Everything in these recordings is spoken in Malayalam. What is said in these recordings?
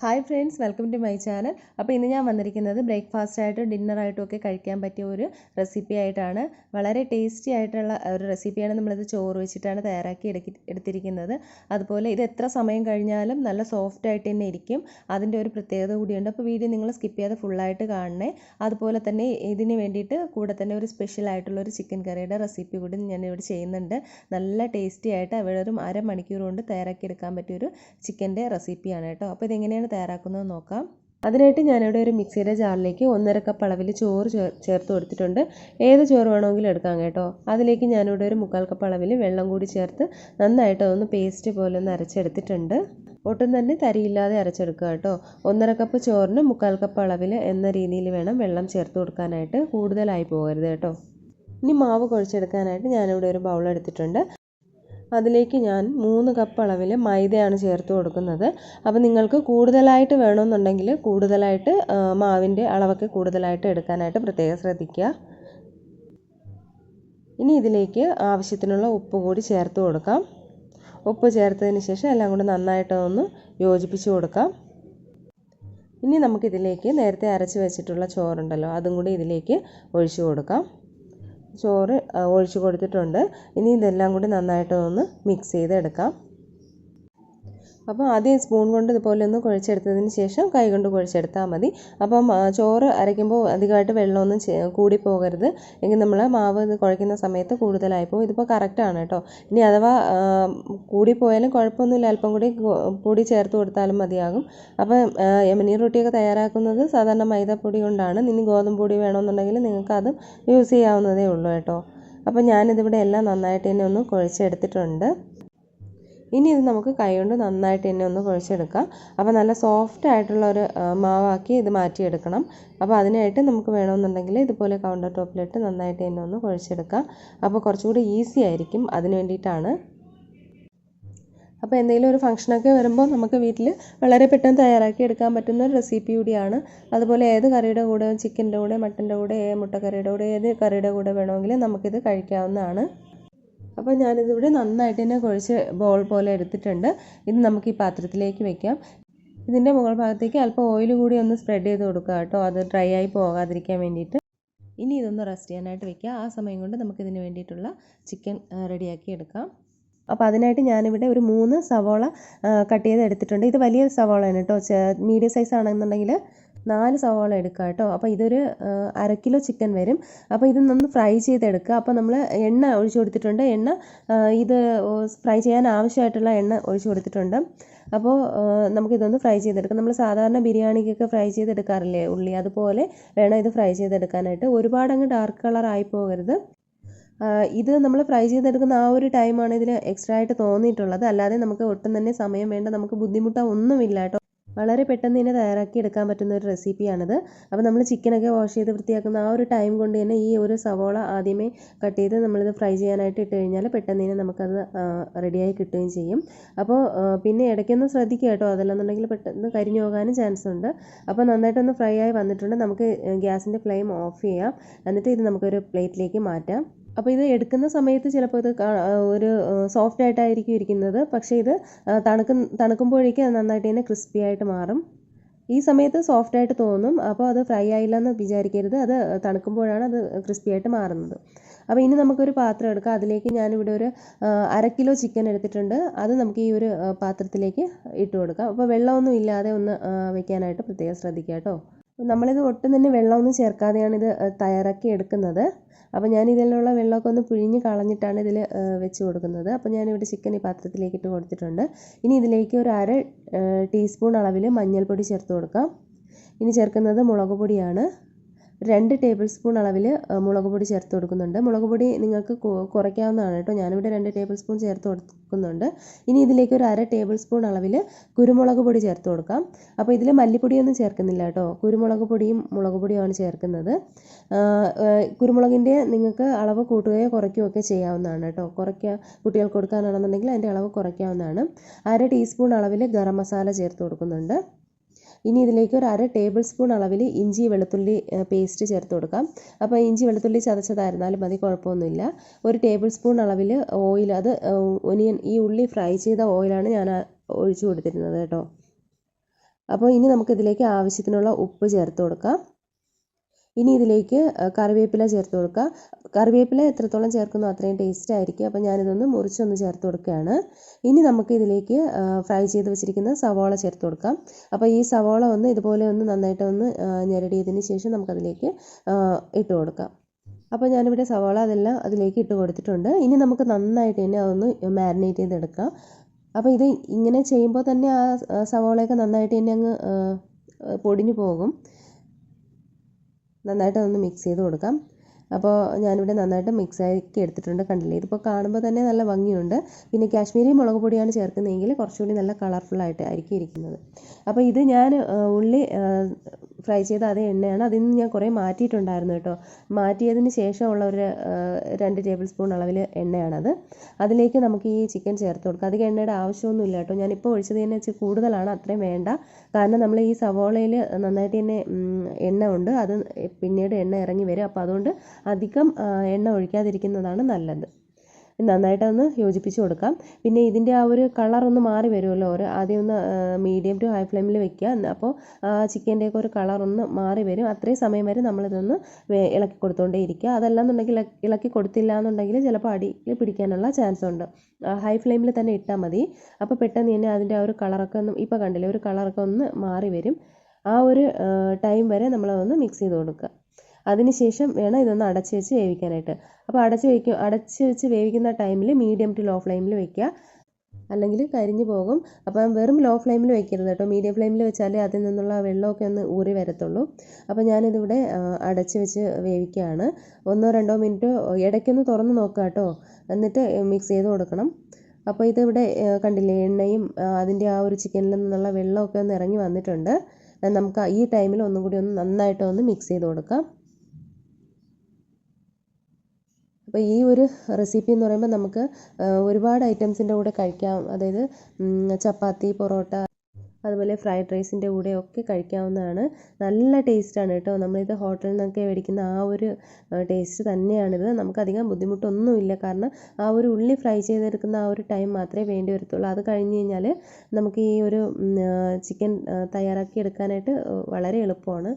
Hi friends welcome to my channel. അപ്പോൾ ഇന്ന് ഞാൻ വന്നിരിക്കുന്നത് ബ്രേക്ക്ഫാസ്റ്റ് ആയിട്ടും ഡിന്നറായിട്ടും ഒക്കെ കഴിക്കാൻ പറ്റിയ ഒരു റെസിപ്പി ആയിട്ടാണ്. വളരെ ടേസ്റ്റി ആയിട്ടുള്ള ഒരു റെസിപ്പിയാണ് നമ്മളിത് ചോറ് വെച്ചിട്ടാണ് തയ്യാറാക്കി എടുത്തിരിക്കുന്നത്. അതുപോലെ ഇത് എത്ര സമയം കഴിഞ്ഞാലും നല്ല സോഫ്റ്റ് ആയിട്ട് തന്നെ ഇരിക്കും. അതിന്റെ ഒരു പ്രത്യേകത കൂടിയുണ്ട്. അപ്പോൾ വീഡിയോ നിങ്ങൾ സ്കിപ്പ് ചെയ്യാതെ ഫുള്ളായിട്ട് കാണണേ. അതുപോലെ തന്നെ ഇതിന് വേണ്ടിയിട്ട് കൂടെ തന്നെ ഒരു സ്പെഷ്യൽ ആയിട്ടുള്ള ഒരു ചിക്കൻ കറിയുടെ റെസിപ്പി കൂടി ഞാൻ ഇവിടെ ചെയ്യുന്നുണ്ട്. നല്ല ടേസ്റ്റി ആയിട്ട് അവിടെ ഒരു അരമണിക്കൂർ കൊണ്ട് തയ്യാറാക്കി എടുക്കാൻ പറ്റിയൊരു ചിക്കന്റെ റെസിപ്പിയാണ് കേട്ടോ. അപ്പോൾ ഇതെങ്ങനെയാണ് തയ്യാറാക്കുന്നത് നോക്കാം. അതിനായിട്ട് ഞാനിവിടെ ഒരു മിക്സിയുടെ ജാറിലേക്ക് ഒന്നര കപ്പ് അളവിൽ ചോറ് ചേർത്ത് കൊടുത്തിട്ടുണ്ട്. ഏത് ചോറ് വേണമെങ്കിലും എടുക്കാം കേട്ടോ. അതിലേക്ക് ഞാനിവിടെ ഒരു മുക്കാൽ കപ്പ് അളവിൽ വെള്ളം കൂടി ചേർത്ത് നന്നായിട്ട് ഒന്ന് പേസ്റ്റ് പോലെ ഒന്ന് അരച്ചെടുത്തിട്ടുണ്ട്. ഒട്ടും തന്നെ തരിയില്ലാതെ അരച്ചെടുക്കുക കേട്ടോ. ഒന്നര കപ്പ് ചോറിന് മുക്കാൽ കപ്പ് അളവിൽ എന്ന രീതിയിൽ വേണം വെള്ളം ചേർത്ത് കൊടുക്കാനായിട്ട് കൂടുതലായി പോകരുത് കേട്ടോ. ഇനി മാവ് കുഴച്ചെടുക്കാനായിട്ട് ഞാനിവിടെ ഒരു ബൗൾ എടുത്തിട്ടുണ്ട്. അതിലേക്ക് ഞാൻ മൂന്ന് കപ്പ് അളവിൽ മൈദയാണ് ചേർത്ത് കൊടുക്കുന്നത്. അപ്പോൾ നിങ്ങൾക്ക് കൂടുതലായിട്ട് വേണമെന്നുണ്ടെങ്കിൽ കൂടുതലായിട്ട് മാവിന്റെ അളവൊക്കെ കൂടുതലായിട്ട് എടുക്കാനായിട്ട് പ്രത്യേകം ശ്രദ്ധിക്കുക. ഇനി ഇതിലേക്ക് ആവശ്യത്തിനുള്ള ഉപ്പ് കൂടി ചേർത്ത് കൊടുക്കാം. ഉപ്പ് ചേർത്തതിന് ശേഷം എല്ലാം കൂടി നന്നായിട്ടൊന്ന് യോജിപ്പിച്ച് കൊടുക്കാം. ഇനി നമുക്കിതിലേക്ക് നേരത്തെ അരച്ച് വെച്ചിട്ടുള്ള ചോറുണ്ടല്ലോ അതും കൂടി ഇതിലേക്ക് ഒഴിച്ചു കൊടുക്കാം. ചോറ് ഒഴിച്ചു കൊടുത്തിട്ടുണ്ട്. ഇനി ഇതെല്ലാം കൂടി നന്നായിട്ട് ഒന്ന് മിക്സ് ചെയ്തെടുക്കാം. അപ്പോൾ ആദ്യം സ്പൂൺ കൊണ്ട് ഇതുപോലെ ഒന്ന് കുഴച്ചെടുത്തതിന് ശേഷം കൈ കൊണ്ട് കുഴച്ചെടുത്താൽ മതി. അപ്പം ചോറ് അരയ്ക്കുമ്പോൾ അധികമായിട്ട് വെള്ളമൊന്നും കൂടി പോകരുത്. എങ്കിൽ നമ്മൾ മാവ് ഇത് കുഴയ്ക്കുന്ന സമയത്ത് കൂടുതലായി പോകും. ഇതിപ്പോൾ കറക്റ്റാണ് കേട്ടോ ഇനി അഥവാ കൂടിപ്പോയാലും കുഴപ്പമൊന്നുമില്ല. അല്പം കൂടി പൊടി ചേർത്ത് കൊടുത്താലും മതിയാകും. അപ്പം യമനി റൊട്ടിയൊക്കെ തയ്യാറാക്കുന്നത് സാധാരണ മൈദപ്പൊടി കൊണ്ടാണ്. ഇനി ഗോതമ്പ് പൊടി വേണമെന്നുണ്ടെങ്കിൽ നിങ്ങൾക്ക് അത് യൂസ് ചെയ്യാവുന്നതേ ഉള്ളൂ കേട്ടോ. അപ്പോൾ ഞാനിതിവിടെ എല്ലാം നന്നായിട്ട് തന്നെ ഒന്ന് കുഴച്ചെടുത്തിട്ടുണ്ട്. ഇനി ഇത് നമുക്ക് കൈകൊണ്ട് നന്നായിട്ട് തന്നെ ഒന്ന് കുഴച്ചെടുക്കാം. അപ്പോൾ നല്ല സോഫ്റ്റ് ആയിട്ടുള്ള ഒരു മാവാക്കി ഇത് മാറ്റിയെടുക്കണം. അപ്പോൾ അതിനായിട്ട് നമുക്ക് വേണമെന്നുണ്ടെങ്കിൽ ഇതുപോലെ കൗണ്ടർ ടോപ്പിലിട്ട് നന്നായിട്ട് തന്നെ ഒന്ന് കുഴച്ചെടുക്കാം. അപ്പോൾ കുറച്ചുകൂടി ഈസി ആയിരിക്കും അതിന് വേണ്ടിയിട്ടാണ്. അപ്പോൾ എന്തെങ്കിലും ഒരു ഫംഗ്ഷനൊക്കെ വരുമ്പോൾ നമുക്ക് വീട്ടിൽ വളരെ പെട്ടെന്ന് തയ്യാറാക്കി എടുക്കാൻ പറ്റുന്ന ഒരു റെസിപ്പി കൂടിയാണ്. അതുപോലെ ഏത് കറിയുടെ കൂടെ ചിക്കന്റെ കൂടെ മട്ടന്റെ കൂടെ മുട്ടക്കറിയുടെ കൂടെ ഏത് കറിയുടെ കൂടെ വേണമെങ്കിലും നമുക്കിത് കഴിക്കാവുന്നതാണ്. അപ്പോൾ ഞാനിതിവിടെ നന്നായിട്ട് തന്നെ കുഴച്ച് ബോൾ പോലെ എടുത്തിട്ടുണ്ട്. ഇത് നമുക്ക് ഈ പാത്രത്തിലേക്ക് വെക്കാം. ഇതിന്റെ മുകൾ ഭാഗത്തേക്ക് അല്പം ഓയിൽ കൂടി ഒന്ന് സ്പ്രെഡ് ചെയ്ത് കൊടുക്കുക കേട്ടോ. അത് ഡ്രൈ ആയി പോകാതിരിക്കാൻ വേണ്ടിയിട്ട്. ഇനി ഇതൊന്ന് റെസ്റ്റ് ചെയ്യാനായിട്ട് വെക്കുക. ആ സമയം കൊണ്ട് നമുക്ക് നമുക്കിതിന് വേണ്ടിയിട്ടുള്ള ചിക്കൻ റെഡിയാക്കി എടുക്കാം. അപ്പോൾ അതിനായിട്ട് ഞാനിവിടെ ഒരു മൂന്ന് സവോള കട്ട് ചെയ്ത് എടുത്തിട്ടുണ്ട്. ഇത് വലിയ സവോളയാണ് കേട്ടോ. മീഡിയം സൈസ് ആണെന്നുണ്ടെങ്കിൽ നാല് സവാള എടുക്കുക കേട്ടോ. അപ്പോൾ ഇതൊരു അര കിലോ ചിക്കൻ വരും. അപ്പോൾ ഇത് നമ്മൾ ഫ്രൈ ചെയ്തെടുക്കുക. അപ്പോൾ നമ്മൾ എണ്ണ ഒഴിച്ചു കൊടുത്തിട്ടുണ്ട്. എണ്ണ ഇത് ഫ്രൈ ചെയ്യാൻ ആവശ്യമായിട്ടുള്ള എണ്ണ ഒഴിച്ചു കൊടുത്തിട്ടുണ്ട്. അപ്പോൾ നമുക്കിതൊന്ന് ഫ്രൈ ചെയ്തെടുക്കാം. നമ്മൾ സാധാരണ ബിരിയാണിക്കൊക്കെ ഫ്രൈ ചെയ്തെടുക്കാറില്ലേ ഉള്ളി? അതുപോലെ വേണം ഇത് ഫ്രൈ ചെയ്തെടുക്കാനായിട്ട്. ഒരുപാട് അങ്ങ് ഡാർക്ക് കളർ ആയി പോകരുത്. ഇത് നമ്മൾ ഫ്രൈ ചെയ്തെടുക്കുന്ന ആ ഒരു ടൈമാണ് ഇതിന് എക്സ്ട്രാ ആയിട്ട് തോന്നിയിട്ടുള്ളത്. അല്ലാതെ നമുക്ക് ഒട്ടും തന്നെ സമയം വേണ്ട. നമുക്ക് ബുദ്ധിമുട്ടോ ഒന്നുമില്ല കേട്ടോ. വളരെ പെട്ടെന്ന് തന്നെ തയ്യാറാക്കി എടുക്കാൻ പറ്റുന്ന ഒരു റെസിപ്പിയാണിത്. അപ്പോൾ നമ്മൾ ചിക്കനൊക്കെ വാഷ് ചെയ്ത് വൃത്തിയാക്കുന്ന ആ ഒരു ടൈം കൊണ്ട് തന്നെ ഈ ഒരു സവോള ആദ്യമേ കട്ട് ചെയ്ത് നമ്മളിത് ഫ്രൈ ചെയ്യാനായിട്ട് ഇട്ട് കഴിഞ്ഞാൽ പെട്ടെന്ന് തന്നെ നമുക്കത് റെഡിയായി കിട്ടുകയും ചെയ്യും. അപ്പോൾ പിന്നെ ഇടയ്ക്കൊന്ന് ശ്രദ്ധിക്കുക കേട്ടോ. അതല്ലെന്നുണ്ടെങ്കിൽ പെട്ടെന്ന് കരിഞ്ഞു പോകാനും ചാൻസ് ഉണ്ട്. അപ്പോൾ നന്നായിട്ടൊന്ന് ഫ്രൈ ആയി വന്നിട്ടുണ്ട്. നമുക്ക് ഗ്യാസിന്റെ ഫ്ലെയിം ഓഫ് ചെയ്യാം. എന്നിട്ട് ഇത് നമുക്കൊരു പ്ലേറ്റിലേക്ക് മാറ്റാം. അപ്പോൾ ഇത് എടുക്കുന്ന സമയത്ത് ചിലപ്പോൾ ഇത് ഒരു സോഫ്റ്റ് ആയിട്ടായിരിക്കും ഇരിക്കുന്നത്. പക്ഷേ ഇത് തണുക്കും തണുക്കുമ്പോഴേക്കും അത് നന്നായിട്ട് തന്നെ ക്രിസ്പി ആയിട്ട് മാറും. ഈ സമയത്ത് സോഫ്റ്റ് ആയിട്ട് തോന്നും. അപ്പോൾ അത് ഫ്രൈ ആയില്ല എന്ന് വിചാരിക്കരുത്. അത് തണുക്കുമ്പോഴാണ് അത് ക്രിസ്പി ആയിട്ട് മാറുന്നത്. അപ്പോൾ ഇനി നമുക്കൊരു പാത്രം എടുക്കാം. അതിലേക്ക് ഞാനിവിടെ ഒരു അര കിലോ ചിക്കൻ എടുത്തിട്ടുണ്ട്. അത് നമുക്ക് ഈ ഒരു പാത്രത്തിലേക്ക് ഇട്ട് കൊടുക്കാം. അപ്പോൾ വെള്ളമൊന്നും ഇല്ലാതെ ഒന്ന് വെക്കാനായിട്ട് പ്രത്യേകം ശ്രദ്ധിക്കുക കേട്ടോ. നമ്മളിത് ഒട്ടും തന്നെ വെള്ളമൊന്നും ചേർക്കാതെയാണ് ഇത് തയ്യാറാക്കി എടുക്കുന്നത്. അപ്പോൾ ഞാൻ ഇതിലുള്ള വെള്ളമൊക്കെ ഒന്ന് പിഴിഞ്ഞ് കളഞ്ഞിട്ടാണ് ഇതിൽ വെച്ച് കൊടുക്കുന്നത്. അപ്പോൾ ഞാനിവിടെ ചിക്കൻ ഈ പാത്രത്തിലേക്ക് ഇട്ട് കൊടുത്തിട്ടുണ്ട്. ഇനി ഇതിലേക്ക് ഒരു അര ടീസ്പൂൺ അളവിൽ മഞ്ഞൾപ്പൊടി ചേർത്ത് കൊടുക്കാം. ഇനി ചേർക്കുന്നത് മുളക് പൊടിയാണ്. രണ്ട് ടേബിൾ സ്പൂൺ അളവിൽ മുളക് പൊടി ചേർത്ത് കൊടുക്കുന്നുണ്ട്. മുളക് പൊടി നിങ്ങൾക്ക് കുറയ്ക്കാവുന്നതാണ് കേട്ടോ. ഞാനിവിടെ രണ്ട് ടേബിൾ സ്പൂൺ ചേർത്ത് കൊടുക്കുന്നുണ്ട്. ഇനി ഇതിലേക്ക് ഒരു അര ടേബിൾ സ്പൂൺ അളവിൽ കുരുമുളക് പൊടി ചേർത്ത് കൊടുക്കാം. അപ്പോൾ ഇതിൽ മല്ലിപ്പൊടിയൊന്നും ചേർക്കുന്നില്ല കേട്ടോ. കുരുമുളക് പൊടിയും മുളക് പൊടിയുമാണ് ചേർക്കുന്നത്. കുരുമുളകിന്റെ നിങ്ങൾക്ക് അളവ് കൂട്ടുകയോ കുറയ്ക്കുകയോ ഒക്കെ ചെയ്യാവുന്നതാണ് കേട്ടോ. കുറയ്ക്കുക കുട്ടികൾക്ക് കൊടുക്കാനാണെന്നുണ്ടെങ്കിൽ അതിന്റെ അളവ് കുറയ്ക്കാവുന്നതാണ്. അര ടീസ്പൂൺ അളവിൽ ഗരം മസാല ചേർത്ത് കൊടുക്കുന്നുണ്ട്. ഇനി ഇതിലേക്ക് ഒരു അര ടേബിൾ സ്പൂൺ അളവിൽ ഇഞ്ചി വെളുത്തുള്ളി പേസ്റ്റ് ചേർത്ത് കൊടുക്കാം. അപ്പോൾ ഇഞ്ചി വെളുത്തുള്ളി ചതച്ചതായിരുന്നാലും മതി കുഴപ്പമൊന്നുമില്ല. ഒരു ടേബിൾ സ്പൂൺ അളവിൽ ഓയിൽ അത് ഒനിയൻ ഈ ഉള്ളി ഫ്രൈ ചെയ്ത ഓയിലാണ് ഞാൻ ഒഴിച്ചു കൊടുത്തിരുന്നത് കേട്ടോ. അപ്പോൾ ഇനി നമുക്കിതിലേക്ക് ആവശ്യത്തിനുള്ള ഉപ്പ് ചേർത്ത് കൊടുക്കാം. ഇനി ഇതിലേക്ക് കറിവേപ്പില ചേർത്ത് കൊടുക്കുക. കറിവേപ്പില എത്രത്തോളം ചേർക്കുന്നോ അത്രയും ടേസ്റ്റ് ആയിരിക്കും. അപ്പോൾ ഞാനിതൊന്ന് മുറിച്ചൊന്ന് ചേർത്ത് കൊടുക്കുകയാണ്. ഇനി നമുക്ക് ഇതിലേക്ക് ഫ്രൈ ചെയ്ത് വെച്ചിരിക്കുന്ന സവോള ചേർത്ത് കൊടുക്കാം. അപ്പോൾ ഈ സവോള ഒന്ന് ഇതുപോലെ ഒന്ന് നന്നായിട്ട് ഒന്ന് ഞെരടിയതിന് ശേഷം നമുക്കതിലേക്ക് ഇട്ട് കൊടുക്കാം. അപ്പോൾ ഞാനിവിടെ സവാള അതെല്ലാം അതിലേക്ക് ഇട്ട് കൊടുത്തിട്ടുണ്ട്. ഇനി നമുക്ക് നന്നായിട്ട് തന്നെ അതൊന്ന് മാരിനേറ്റ് ചെയ്തെടുക്കാം. അപ്പോൾ ഇത് ഇങ്ങനെ ചെയ്യുമ്പോൾ തന്നെ ആ സവാളയൊക്കെ നന്നായിട്ട് തന്നെ അങ്ങ് പൊടിഞ്ഞു പോകും. നന്നായിട്ട് ഒന്ന് മിക്സ് ചെയ്ത് കൊടുക്കാം. അപ്പോൾ ഞാനിവിടെ നന്നായിട്ട് മിക്സ് ആക്കി എടുത്തിട്ടുണ്ട് കണ്ടില്ലേ? ഇതിപ്പോൾ കാണുമ്പോൾ തന്നെ നല്ല ഭംഗിയുണ്ട്. പിന്നെ കാശ്മീരി മുളക് പൊടിയാണ് ചേർക്കുന്നതെങ്കിൽ കുറച്ചുകൂടി നല്ല കളർഫുള്ളായിട്ട് ആയിരിക്കും ഇരിക്കുന്നത്. അപ്പോൾ ഇത് ഞാൻ ഉള്ളി ഫ്രൈ ചെയ്ത അതേ എണ്ണയാണ്. അതിൽ നിന്ന് ഞാൻ കുറേ മാറ്റിയിട്ടുണ്ടായിരുന്നു കേട്ടോ. മാറ്റിയതിന് ശേഷമുള്ള ഒരു രണ്ട് ടേബിൾ സ്പൂൺ അളവിൽ എണ്ണയാണത്. അതിലേക്ക് നമുക്ക് ഈ ചിക്കൻ ചേർത്ത് കൊടുക്കാം. അധികം എണ്ണയുടെ ആവശ്യമൊന്നുമില്ല കേട്ടോ. ഞാനിപ്പോൾ ഒഴിച്ചത് തന്നെ വെച്ച് കൂടുതലാണ്. അത്രയും വേണ്ട. കാരണം നമ്മൾ ഈ സവോളയിൽ നന്നായിട്ട് തന്നെ എണ്ണ ഉണ്ട് അത് പിന്നീട് എണ്ണ ഇറങ്ങി വരും. അപ്പോൾ അതുകൊണ്ട് അധികം എണ്ണ ഒഴിക്കാതിരിക്കുന്നതാണ് നല്ലത്. നന്നായിട്ടൊന്ന് യോജിപ്പിച്ച് കൊടുക്കാം. പിന്നെ ഇതിന്റെ ആ ഒരു കളറൊന്ന് മാറി വരുമല്ലോ. ഒരു ആദ്യം ഒന്ന് മീഡിയം ടു ഹൈ ഫ്ലെയിമിൽ വെക്കുക. അപ്പോൾ ചിക്കന്റെയൊക്കെ ഒരു കളറൊന്ന് മാറി വരും. അത്രയും സമയം വരെ നമ്മളിതൊന്ന് ഇളക്കി കൊടുത്തുകൊണ്ടേ ഇരിക്കുക അതല്ലാന്നുണ്ടെങ്കിൽ ഇളക്കി കൊടുത്തില്ല എന്നുണ്ടെങ്കിൽ ചിലപ്പോൾ അടിയിൽ പിടിക്കാനുള്ള ചാൻസ് ഉണ്ട്. ഹൈ ഫ്ലെയിമിൽ തന്നെ ഇട്ടാൽ മതി. അപ്പോൾ പെട്ടെന്ന് തന്നെ അതിന്റെ ആ ഒരു കളറൊക്കെ ഒന്ന് ഇപ്പോൾ കണ്ടില്ലേ ഒരു കളറൊക്കെ ഒന്ന് മാറി വരും. ആ ഒരു ടൈം വരെ നമ്മളതൊന്ന് മിക്സ് ചെയ്ത് കൊടുക്കുക. അതിനുശേഷം വേണം ഇതൊന്ന് അടച്ച് വെച്ച് വേവിക്കാനായിട്ട്. അപ്പോൾ അടച്ച് വയ്ക്കും അടച്ച് വെച്ച് വേവിക്കുന്ന ടൈമിൽ മീഡിയം ടു ലോ ഫ്ലെയിമിൽ വെക്കുക അല്ലെങ്കിൽ കരിഞ്ഞു പോകും. അപ്പം വെറും ലോ ഫ്ലെയിമിൽ വെക്കരുത് കേട്ടോ. മീഡിയം ഫ്ലെയിമിൽ വെച്ചാലേ അതിൽ നിന്നുള്ള വെള്ളമൊക്കെ ഒന്ന് ഊറി വരത്തുള്ളൂ. അപ്പോൾ ഞാനിതിവിടെ അടച്ച് വെച്ച് വേവിക്കുകയാണ് ഒന്നോ രണ്ടോ മിനിറ്റ് ഇടയ്ക്കൊന്ന് തുറന്ന് നോക്കുക കേട്ടോ. എന്നിട്ട് മിക്സ് ചെയ്ത് കൊടുക്കണം. അപ്പോൾ ഇതിവിടെ കണ്ടില്ലേ എണ്ണയും അതിന്റെ ആ ഒരു ചിക്കനിൽ നിന്നുള്ള വെള്ളമൊക്കെ ഒന്ന് ഇറങ്ങി വന്നിട്ടുണ്ട്. നമുക്ക് ഈ ടൈമിൽ ഒന്നും കൂടി ഒന്ന് നന്നായിട്ട് ഒന്ന് മിക്സ് ചെയ്ത് കൊടുക്കാം. അപ്പോൾ ഈ ഒരു റെസിപ്പി എന്ന് പറയുമ്പോൾ നമുക്ക് ഒരുപാട് ഐറ്റംസിന്റെ കൂടെ കഴിക്കാം. അതായത് ചപ്പാത്തി പൊറോട്ട അതുപോലെ ഫ്രൈഡ് റൈസിന്റെ കൂടെ ഒക്കെ കഴിക്കാവുന്നതാണ്. നല്ല ടേസ്റ്റാണ് കേട്ടോ. നമ്മളിത് ഹോട്ടലിൽ നിന്നൊക്കെ മേടിക്കുന്ന ആ ഒരു ടേസ്റ്റ് തന്നെയാണിത്. നമുക്കധികം ബുദ്ധിമുട്ടൊന്നുമില്ല. കാരണം ആ ഒരു ഉള്ളി ഫ്രൈ ചെയ്തെടുക്കുന്ന ആ ഒരു ടൈം മാത്രമേ വേണ്ടി വരത്തുള്ളൂ. അത് കഴിഞ്ഞ് കഴിഞ്ഞാൽ നമുക്ക് ഈ ഒരു ചിക്കൻ തയ്യാറാക്കി എടുക്കാനായിട്ട് വളരെ എളുപ്പമാണ്.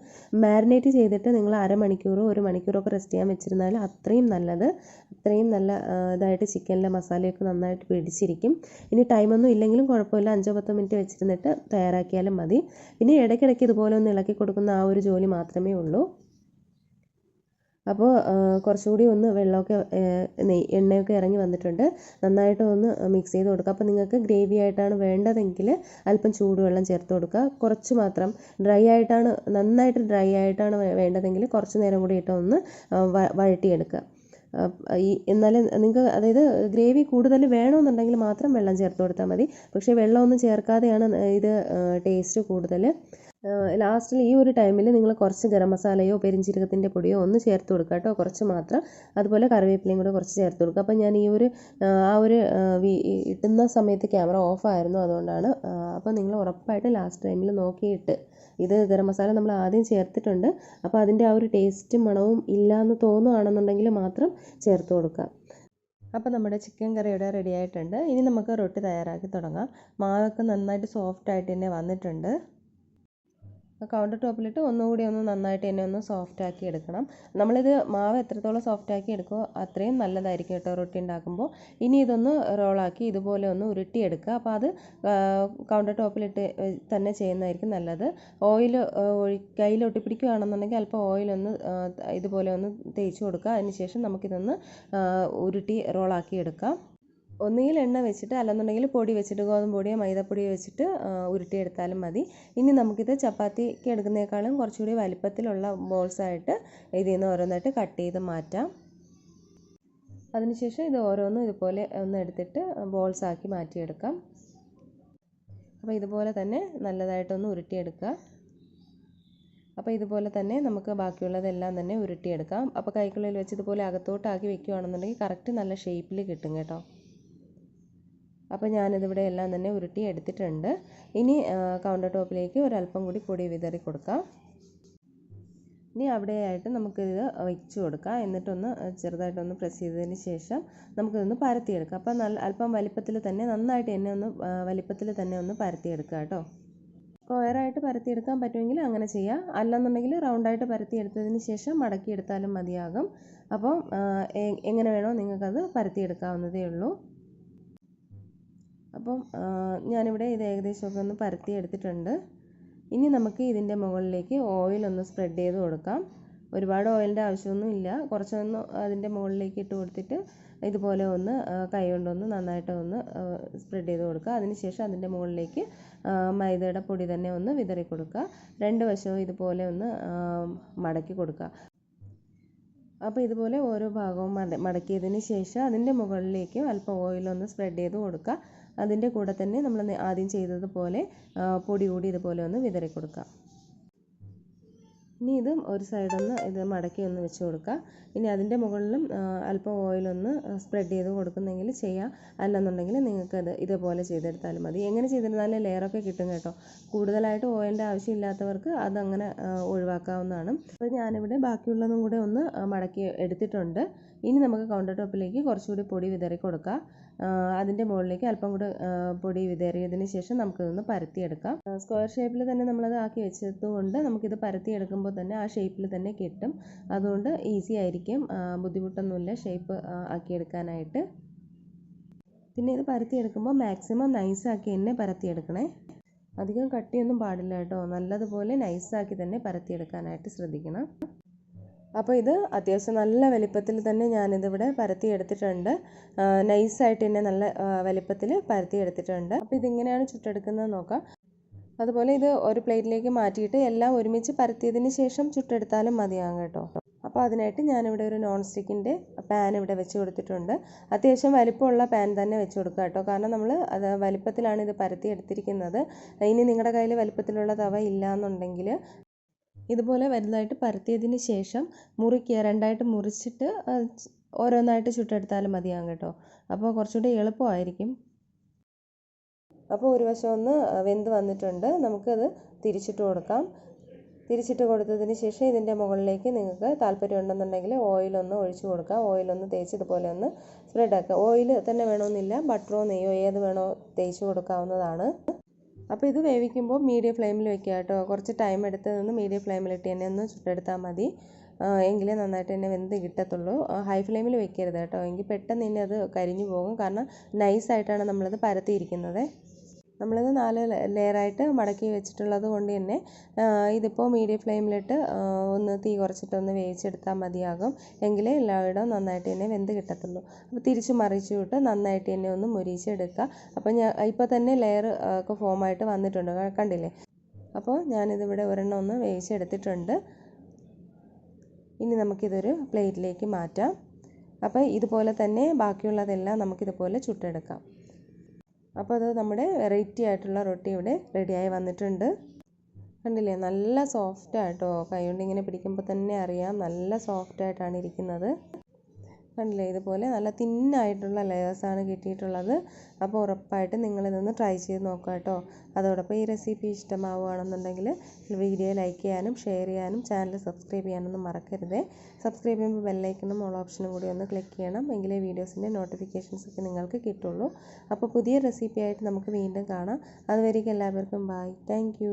മാരിനേറ്റ് ചെയ്തിട്ട് നിങ്ങൾ അരമണിക്കൂറോ ഒരു മണിക്കൂറൊക്കെ റെസ്റ്റ് ചെയ്യാൻ വെച്ചിരുന്നാൽ അത്രയും നല്ലത്. അത്രയും നല്ല ഇതായിട്ട് ചിക്കനിലെ മസാലയൊക്കെ നന്നായിട്ട് പിടിച്ചിരിക്കും. ഇനി ടൈമൊന്നും ഇല്ലെങ്കിലും കുഴപ്പമില്ല. അഞ്ചോ പത്തോ മിനിറ്റ് വെച്ചിരുന്നിട്ട് തയ്യാറാക്കിയാലും മതി. പിന്നെ ഇടയ്ക്കിടയ്ക്ക് ഇതുപോലെ ഒന്ന് ഇളക്കി കൊടുക്കുന്ന ആ ഒരു ജോലി മാത്രമേ ഉള്ളൂ. അപ്പോൾ കുറച്ചുകൂടി ഒന്ന് വെള്ളമൊക്കെ നെയ് എണ്ണയൊക്കെ ഇറങ്ങി വന്നിട്ടുണ്ട്. നന്നായിട്ട് ഒന്ന് മിക്സ് ചെയ്ത് കൊടുക്കുക. അപ്പോൾ നിങ്ങൾക്ക് ഗ്രേവി ആയിട്ടാണ് വേണ്ടതെങ്കിൽ അല്പം ചൂടുവെള്ളം ചേർത്ത് കൊടുക്കുക. കുറച്ച് മാത്രം ഡ്രൈ ആയിട്ടാണ് നന്നായിട്ട് ഡ്രൈ ആയിട്ടാണ് വേണ്ടതെങ്കിൽ കുറച്ച് നേരം കൂടി ഇട്ട് ഒന്ന് വഴട്ടിയെടുക്കുക ഈ എന്നാലും നിങ്ങൾക്ക് അതായത് ഗ്രേവി കൂടുതൽ വേണമെന്നുണ്ടെങ്കിൽ മാത്രം വെള്ളം ചേർത്ത് കൊടുത്താൽ മതി. പക്ഷേ വെള്ളമൊന്നും ചേർക്കാതെയാണ് ഇത് ടേസ്റ്റ് കൂടുതൽ. ലാസ്റ്റിൽ ഈ ഒരു ടൈമിൽ നിങ്ങൾ കുറച്ച് ഗരം മസാലയോ പെരിഞ്ചീരകത്തിന്റെ പൊടിയോ ഒന്ന് ചേർത്ത് കൊടുക്കുക കേട്ടോ. കുറച്ച് മാത്രം. അതുപോലെ കറിവേപ്പിലയും കൂടെ കുറച്ച് ചേർത്ത് കൊടുക്കുക. അപ്പോൾ ഞാൻ ഈ ഒരു ആ ഒരു ഇട്ടുന്ന സമയത്ത് ക്യാമറ ഓഫായിരുന്നു അതുകൊണ്ടാണ്. അപ്പോൾ നിങ്ങൾ ഉറപ്പായിട്ട് ലാസ്റ്റ് ടൈമിൽ നോക്കിയിട്ട് ഇത് ഗരം മസാല നമ്മൾ ആദ്യം ചേർത്തിട്ടുണ്ട്. അപ്പോൾ അതിന്റെ ആ ഒരു ടേസ്റ്റും മണവും ഇല്ല എന്ന് തോന്നുകയാണെന്നുണ്ടെങ്കിൽ മാത്രം ചേർത്ത് കൊടുക്കുക അപ്പോൾ നമ്മുടെ ചിക്കൻ കറി റെഡി ആയിട്ടുണ്ട്. ഇനി നമുക്ക് റൊട്ടി തയ്യാറാക്കി തുടങ്ങാം. മാവൊക്കെ നന്നായിട്ട് സോഫ്റ്റ് ആയിട്ട് തന്നെ വന്നിട്ടുണ്ട്. കൗണ്ടർ ടോപ്പിലിട്ട് ഒന്നുകൂടി ഒന്ന് നന്നായിട്ട് എന്നെ ഒന്ന് സോഫ്റ്റ് ആക്കി എടുക്കണം. നമ്മളിത് മാവ് എത്രത്തോളം സോഫ്റ്റ് ആക്കി എടുക്കുമോ അത്രയും നല്ലതായിരിക്കും കേട്ടോ റൊട്ടി ഉണ്ടാക്കുമ്പോൾ. ഇനി ഇതൊന്ന് റോളാക്കി ഇതുപോലെ ഒന്ന് ഉരുട്ടിയെടുക്കുക. അപ്പോൾ അത് കൗണ്ടർ ടോപ്പിലിട്ട് തന്നെ ചെയ്യുന്നതായിരിക്കും നല്ലത്. ഓയിൽ കയ്യിൽ ഒട്ടിപ്പിടിക്കുകയാണെന്നുണ്ടെങ്കിൽ അല്പം ഓയിലൊന്ന് ഇതുപോലെ ഒന്ന് തേച്ച് കൊടുക്കുക. അതിനുശേഷം നമുക്കിതൊന്ന് ഉരുട്ടി റോളാക്കി എടുക്കാം. ഒന്നുകിൽ എണ്ണ വെച്ചിട്ട് അല്ലെന്നുണ്ടെങ്കിൽ പൊടി വെച്ചിട്ട് ഗോതമ്പ് പൊടിയോ മൈദപ്പൊടിയോ വെച്ചിട്ട് ഉരുട്ടിയെടുത്താലും മതി. ഇനി നമുക്കിത് ചപ്പാത്തിക്ക് എടുക്കുന്നതിനേക്കാളും കുറച്ചുകൂടി വലിപ്പത്തിലുള്ള ബോൾസായിട്ട് ഇതിൽ നിന്ന് ഓരോന്നായിട്ട് കട്ട് ചെയ്ത് മാറ്റാം. അതിനുശേഷം ഇത് ഓരോന്നും ഇതുപോലെ ഒന്ന് എടുത്തിട്ട് ബോൾസ് ആക്കി മാറ്റിയെടുക്കാം. അപ്പോൾ ഇതുപോലെ തന്നെ നല്ലതായിട്ടൊന്ന് ഉരുട്ടിയെടുക്കുക. അപ്പോൾ ഇതുപോലെ തന്നെ നമുക്ക് ബാക്കിയുള്ളതെല്ലാം തന്നെ ഉരുട്ടിയെടുക്കാം. അപ്പോൾ കൈക്കുള്ളിൽ വെച്ച് ഇതുപോലെ അകത്തോട്ടാക്കി വെക്കുകയാണെന്നുണ്ടെങ്കിൽ കറക്റ്റ് നല്ല ഷേപ്പിൽ കിട്ടും കേട്ടോ. അപ്പോൾ ഞാനിതിവിടെ എല്ലാം തന്നെ ഉരുട്ടി എടുത്തിട്ടുണ്ട്. ഇനി കൗണ്ടർ ടോപ്പിലേക്ക് ഒരല്പം കൂടി പൊടി വിതറി കൊടുക്കാം. ഇനി അവിടെയായിട്ട് നമുക്കിത് വെച്ച് കൊടുക്കാം. എന്നിട്ടൊന്ന് ചെറുതായിട്ടൊന്ന് പ്രസ് ചെയ്തതിന് ശേഷം നമുക്കിതൊന്ന് പരത്തിയെടുക്കാം. അപ്പോൾ നല്ല അല്പം വലിപ്പത്തിൽ തന്നെ നന്നായിട്ട് എന്നെ ഒന്ന് വലിപ്പത്തിൽ തന്നെ ഒന്ന് പരത്തിയെടുക്കുക കേട്ടോ. സ്ക്വയറായിട്ട് പരത്തിയെടുക്കാൻ പറ്റുമെങ്കിൽ അങ്ങനെ ചെയ്യാം. അല്ലെന്നുണ്ടെങ്കിൽ റൗണ്ടായിട്ട് പരത്തിയെടുത്തതിന് ശേഷം മടക്കിയെടുത്താലും മതിയാകും. അപ്പോൾ എങ്ങനെ വേണോ നിങ്ങൾക്കത് പരത്തിയെടുക്കാവുന്നതേ ഉള്ളൂ. അപ്പം ഞാനിവിടെ ഇത് ഏകദേശമൊക്കെ ഒന്ന് പരത്തി എടുത്തിട്ടുണ്ട്. ഇനി നമുക്ക് ഇതിന്റെ മുകളിലേക്ക് ഓയിൽ ഒന്ന് സ്പ്രെഡ് ചെയ്ത് കൊടുക്കാം. ഒരുപാട് ഓയിലിന്റെ ആവശ്യമൊന്നും ഇല്ല. കുറച്ചൊന്ന് അതിന്റെ മുകളിലേക്ക് ഇട്ട് കൊടുത്തിട്ട് ഇതുപോലെ ഒന്ന് കൈ കൊണ്ടൊന്ന് നന്നായിട്ട് ഒന്ന് സ്പ്രെഡ് ചെയ്ത് കൊടുക്കുക. അതിനുശേഷം അതിന്റെ മുകളിലേക്ക് മൈദയുടെ പൊടി തന്നെ ഒന്ന് വിതറി കൊടുക്കുക. രണ്ട് വശവും ഇതുപോലെ ഒന്ന് മടക്കി കൊടുക്കുക. അപ്പോൾ ഇതുപോലെ ഓരോ ഭാഗവും മട മടക്കിയതിന് ശേഷം അതിന്റെ മുകളിലേക്ക് അല്പം ഓയിലൊന്ന് സ്പ്രെഡ് ചെയ്ത് കൊടുക്കുക. അതിന്റെ കൂടെ തന്നെ നമ്മൾ ആദ്യം ചെയ്തതുപോലെ പൊടി കൂടി ഇതുപോലെ ഒന്ന് വിതറി കൊടുക്കുക ഇനി ഇതും ഒരു സൈഡൊന്ന് ഇത് മടക്കി ഒന്ന് വെച്ച് കൊടുക്കുക ഇനി അതിന്റെ മുകളിലും അല്പം ഓയിലൊന്ന് സ്പ്രെഡ് ചെയ്ത് കൊടുക്കുന്നെങ്കിൽ ചെയ്യാം. അല്ലെന്നുണ്ടെങ്കിൽ നിങ്ങൾക്കത് ഇതേപോലെ ചെയ്തെടുത്താലും മതി. എങ്ങനെ ചെയ്തിരുന്നാലും ലെയറൊക്കെ കിട്ടും കേട്ടോ. കൂടുതലായിട്ട് ഓയിലിന്റെ ആവശ്യമില്ലാത്തവർക്ക് അതങ്ങനെ ഒഴിവാക്കാവുന്നതാണ്. അപ്പോൾ ഞാനിവിടെ ബാക്കിയുള്ളതും കൂടെ ഒന്ന് മടക്കി എടുത്തിട്ടുണ്ട്. ഇനി നമുക്ക് കൗണ്ടർ ടോപ്പിലേക്ക് കുറച്ചുകൂടി പൊടി വിതറി കൊടുക്കാം. അതിന്റെ മുകളിലേക്ക് അല്പം കൂടെ പൊടി വിതറിയതിന് ശേഷം നമുക്കിതൊന്ന് പരത്തിയെടുക്കാം. സ്ക്വയർ ഷേപ്പിൽ തന്നെ നമ്മളത് ആക്കി വെച്ചതുകൊണ്ട് നമുക്കിത് പരത്തിയെടുക്കുമ്പോൾ തന്നെ ആ ഷേപ്പിൽ തന്നെ കിട്ടും. അതുകൊണ്ട് ഈസി ആയിരിക്കും. ബുദ്ധിമുട്ടൊന്നുമില്ല ഷേപ്പ് ആക്കിയെടുക്കാനായിട്ട്. പിന്നെ ഇത് പരത്തിയെടുക്കുമ്പോൾ മാക്സിമം നൈസാക്കി തന്നെ പരത്തിയെടുക്കണേ. അധികം കട്ടിയൊന്നും പാടില്ല കേട്ടോ. നല്ലതുപോലെ നൈസാക്കി തന്നെ പരത്തിയെടുക്കാനായിട്ട് ശ്രദ്ധിക്കണം. അപ്പോൾ ഇത് അത്യാവശ്യം നല്ല വലിപ്പത്തിൽ തന്നെ ഞാനിതിവിടെ പരത്തി എടുത്തിട്ടുണ്ട് നൈസായിട്ട് തന്നെ നല്ല വലിപ്പത്തിൽ പരത്തി എടുത്തിട്ടുണ്ട് അപ്പോൾ ഇതിങ്ങനെയാണ് ചുട്ടെടുക്കുന്നത് നോക്കാം. അതുപോലെ ഇത് ഒരു പ്ലേറ്റിലേക്ക് മാറ്റിയിട്ട് എല്ലാം ഒരുമിച്ച് പരത്തിയതിന് ശേഷം ചുട്ടെടുത്താലും മതിയാകും കേട്ടോ. അപ്പോൾ അതിനായിട്ട് ഞാനിവിടെ ഒരു നോൺ സ്റ്റിക്കിന്റെ പാൻ ഇവിടെ വെച്ച് കൊടുത്തിട്ടുണ്ട്. അത്യാവശ്യം വലിപ്പമുള്ള പാൻ തന്നെ വെച്ച് കൊടുക്കുക കേട്ടോ. കാരണം നമ്മൾ അത് വലിപ്പത്തിലാണ് ഇത് പരത്തി എടുത്തിരിക്കുന്നത് ഇനി നിങ്ങളുടെ കയ്യിൽ വലിപ്പത്തിലുള്ള തവ ഇല്ല എന്നുണ്ടെങ്കിൽ ഇതുപോലെ വലുതായിട്ട് പരത്തിയതിന് ശേഷം മുറിക്കുക രണ്ടായിട്ട് മുറിച്ചിട്ട് ഓരോന്നായിട്ട് ചുട്ടെടുത്താലും മതിയാകും കേട്ടോ. അപ്പോൾ കുറച്ചുകൂടി എളുപ്പമായിരിക്കും. അപ്പോൾ ഒരു വശം ഒന്ന് വെന്ത് വന്നിട്ടുണ്ട്. നമുക്കത് തിരിച്ചിട്ട് കൊടുക്കാം. തിരിച്ചിട്ട് കൊടുത്തതിന് ശേഷം ഇതിന്റെ മുകളിലേക്ക് നിങ്ങൾക്ക് താല്പര്യം ഉണ്ടെന്നുണ്ടെങ്കിൽ ഓയിലൊന്ന് ഒഴിച്ചു കൊടുക്കാം ഓയിലൊന്ന് തേച്ച് ഇതുപോലെ ഒന്ന് സ്പ്രെഡ് ആക്കുക. ഓയിൽ തന്നെ വേണമെന്നില്ല ബട്ടറോ നെയ്യോ ഏത് വേണോ തേച്ച് കൊടുക്കാവുന്നതാണ്. അപ്പോൾ ഇത് വേവിക്കുമ്പോൾ മീഡിയം ഫ്ലെയിമിൽ വെക്കുക കേട്ടോ. കുറച്ച് ടൈം എടുത്ത് നിന്ന് മീഡിയം ഫ്ലെയിമിലിട്ട് തന്നെ ഒന്ന് ചുട്ടെടുത്താൽ മതി. എങ്കിലേ നന്നായിട്ട് തന്നെ വെന്ത് കിട്ടത്തുള്ളൂ. ഹൈ ഫ്ലെയിമിൽ വെക്കരുത് കേട്ടോ. എങ്കിൽ പെട്ടെന്ന് തന്നെ അത് കരിഞ്ഞു പോകും. കാരണം നൈസായിട്ടാണ് നമ്മളത് പരത്തിയിരിക്കുന്നത്. നമ്മളിത് നാല് ലെയറായിട്ട് മടക്കി വെച്ചിട്ടുള്ളത് കൊണ്ട് തന്നെ ഇതിപ്പോൾ മീഡിയം ഫ്ലെയിമിലിട്ട് ഒന്ന് തീ കുറച്ചിട്ടൊന്ന് വേവിച്ചെടുത്താൽ മതിയാകും. എങ്കിലേ എല്ലായിടവും നന്നായിട്ട് തന്നെ വെന്ത് കിട്ടത്തുള്ളൂ. അപ്പോൾ തിരിച്ച് മറിച്ച് വിട്ട് നന്നായിട്ട് തന്നെ ഒന്ന് മുരിച്ചെടുക്കുക. അപ്പോൾ ഞാൻ ഇപ്പോൾ തന്നെ ലെയർ ഒക്കെ ഫോമായിട്ട് വന്നിട്ടുണ്ട്. കണ്ടില്ലേ? അപ്പോൾ ഞാനിതിവിടെ ഒരെണ്ണം ഒന്ന് വേവിച്ചെടുത്തിട്ടുണ്ട്. ഇനി നമുക്കിതൊരു പ്ലേറ്റിലേക്ക് മാറ്റാം. അപ്പോൾ ഇതുപോലെ തന്നെ ബാക്കിയുള്ളതെല്ലാം നമുക്കിതുപോലെ ചുട്ടെടുക്കാം. അപ്പോൾ അത് നമ്മുടെ വെറൈറ്റി ആയിട്ടുള്ള റൊട്ടി ഇവിടെ റെഡിയായി വന്നിട്ടുണ്ട്. കണ്ടില്ലേ? നല്ല സോഫ്റ്റ് ആയിട്ടോ കൈ കൊണ്ട് ഇങ്ങനെ പിടിക്കുമ്പോൾ തന്നെ അറിയാം. നല്ല സോഫ്റ്റ് ആയിട്ടാണ് ഇരിക്കുന്നത്. കണ്ടില്ലേ? ഇതുപോലെ നല്ല തിന്നായിട്ടുള്ള ലെയേഴ്സാണ് കിട്ടിയിട്ടുള്ളത്. അപ്പോൾ ഉറപ്പായിട്ടും നിങ്ങളിതൊന്ന് ട്രൈ ചെയ്ത് നോക്കുക കേട്ടോ. അതോടൊപ്പം ഈ റെസിപ്പി ഇഷ്ടമാവുകയാണെന്നുണ്ടെങ്കിൽ വീഡിയോ ലൈക്ക് ചെയ്യാനും ഷെയർ ചെയ്യാനും ചാനൽ സബ്സ്ക്രൈബ് ചെയ്യാനൊന്നും മറക്കരുത്. സബ്സ്ക്രൈബ് ചെയ്യുമ്പോൾ ബെല്ലൈക്കണും ഓൾ ഓപ്ഷനും കൂടി ഒന്ന് ക്ലിക്ക് ചെയ്യണം. എങ്കിലേ വീഡിയോസിന്റെ നോട്ടിഫിക്കേഷൻസ് ഒക്കെ നിങ്ങൾക്ക് കിട്ടുള്ളൂ. അപ്പോൾ പുതിയ റെസിപ്പി ആയിട്ട് നമുക്ക് വീണ്ടും കാണാം. അതുവരേക്കും എല്ലാവർക്കും ബൈ താങ്ക്